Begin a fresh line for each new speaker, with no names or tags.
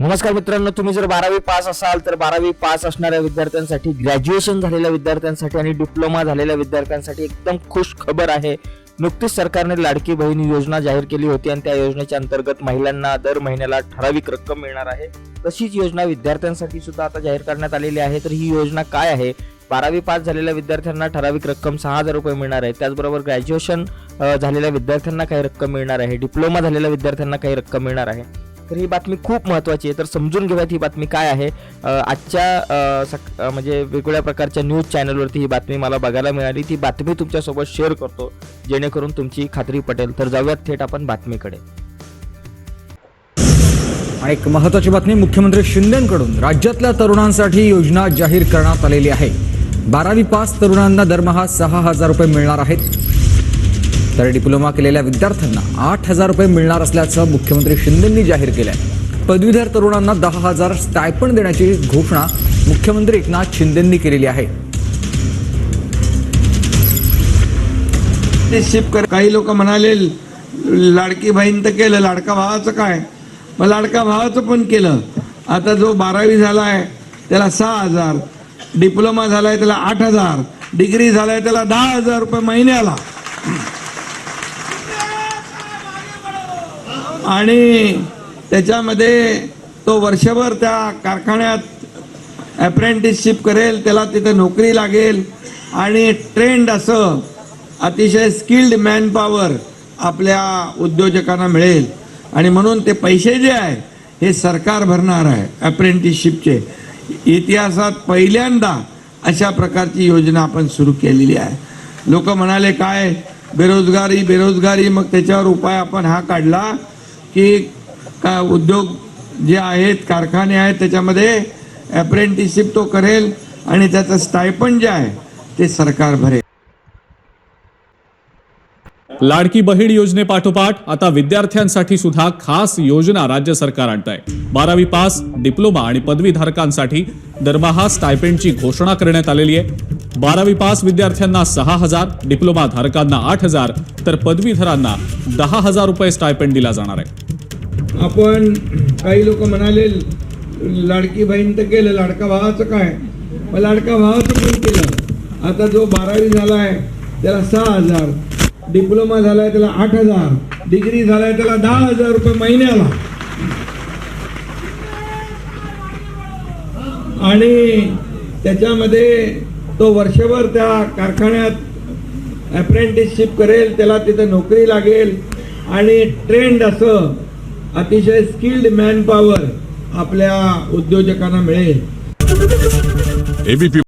नमस्कार मित्रांनो तुम्ही जर बारावी पास असाल तर बारावी पास असणाऱ्या विद्यार्थ्यांसाठी ग्रॅज्युएशन झालेल्या विद्यार्थ्यांसाठी आणि डिप्लोमा झालेल्या विद्यार्थ्यांसाठी एकदम खुश खबर आहे. नुकतीच सरकारने लाडकी बहीण योजना जाहीर केली होती आणि त्या योजनेच्या अंतर्गत महिलांना दर महिन्याला ठराविक रक्कम मिळणार आहे. तशीच योजना विद्यार्थ्यांसाठी सुद्धा आता जाहीर करण्यात आलेली आहे. तर ही योजना काय आहे? बारावी पास झालेल्या विद्यार्थ्यांना ठराविक रक्कम सहा हजार रुपये मिळणार आहे. त्याचबरोबर ग्रॅज्युएशन झालेल्या विद्यार्थ्यांना काही रक्कम मिळणार आहे. डिप्लोमा झालेल्या विद्यार्थ्यांना काही रक्कम मिळणार आहे. तर ही बातमी खूप महत्त्वाची आहे. तर समजून घेऊयात ही बातमी काय आहे. आजच्या सक- म्हणजे वेगवेगळ्या प्रकारच्या न्यूज चॅनलवरती ही बातमी मला बघायला मिळाली. ती बातमी तुमच्यासोबत शेअर करतो. जेणेकरून तुमची खात्री पटेल. तर जाऊयात थेट आपण बातमीकडे.
आणि एक महत्वाची बातमी मुख्यमंत्री शिंदेकडून. राज्यातल्या तरुणांसाठी योजना जाहीर करण्यात आलेली आहे. बारावी पास तरुणांना दरमहा सहा हजार रुपये मिळणार आहेत. तर डिप्लोमा केलेल्या विद्यार्थ्यांना आठ हजार रुपये मिळणार असल्याचं मुख्यमंत्री शिंदेंनी जाहीर केलं आहे पदवीधर तरुणांना दहा हजार स्टायपण देण्याची घोषणा मुख्यमंत्री एकनाथ शिंदेंनी केलेली आहे.
ते कर काही लोक म्हणाले लाडकी बहीण तर केलं लाडका भावाचं काय? मग लाडका भावाचं पण केलं. आता जो बारावी झाला आहे त्याला सहा हजार. डिप्लोमा झालाय त्याला आठ हजार. डिग्री झालाय त्याला दहा हजार रुपये महिन्याला. आणि त्याच्यामध्ये तो वर्षभर त्या कारखान्यात अप्रेंटिसशिप करेल त्याला तिथे नोकरी लागेल आणि ट्रेंड असं अतिशय स्किल्ड मॅन पॉवर आपल्या उद्योजकांना मिळेल. आणि म्हणून ते पैसे जे आहे हे सरकार भरणार आहे अप्रेंटिसशिपचे इतिहासात पहिल्यांदा अशा प्रकारची योजना आपण सुरू केलेली आहे. लोक म्हणाले काय? बेरोजगारी बेरोजगारी मग त्याच्यावर उपाय आपण हा काढला? की का उद्योग जे आहेत कारखाने आहेत त्याच्यामध्ये अप्रेंटिसशिप तो करेल आणि त्याचं स्टायपन जे आहे ते सरकार भरेल.
लाडकी बहीण योजनेपाठोपाठ आता विद्यार्थ्यांसाठी सुद्धा खास योजना राज्य सरकार आणत आहे बारावी पास डिप्लोमा आणि पदवीधारकांसाठी दरमहा स्टायपेंडची घोषणा करण्यात आलेली आहे. बारावी पास विद्यार्थ्यांना सहा हजार डिप्लोमा धारकांना आठ हजार तर पदवीधरांना दहा हजार रुपये स्टायपेंड दिला जाणार आहे.
आपण काही लोक म्हणाले लाडकी बहीण तर केलं लाडका भावाचं काय? मग लाडका भावाचं पण केलं? आता जो बारावी झाला आहे त्याला सहा हजार. डिप्लोमा झालाय त्याला आठ हजार. डिग्री झालाय त्याला दहा हजार रुपये महिन्याला. आणि त्याच्यामध्ये तो वर्षभर त्या कारखान्यात अप्रेंटिसशिप करेल त्याला तिथे नोकरी लागेल. आणि ट्रेंड असं अतिशय स्किल्ड मॅन पॉवर आपल्या उद्योजकांना मिळेल.
एबीपी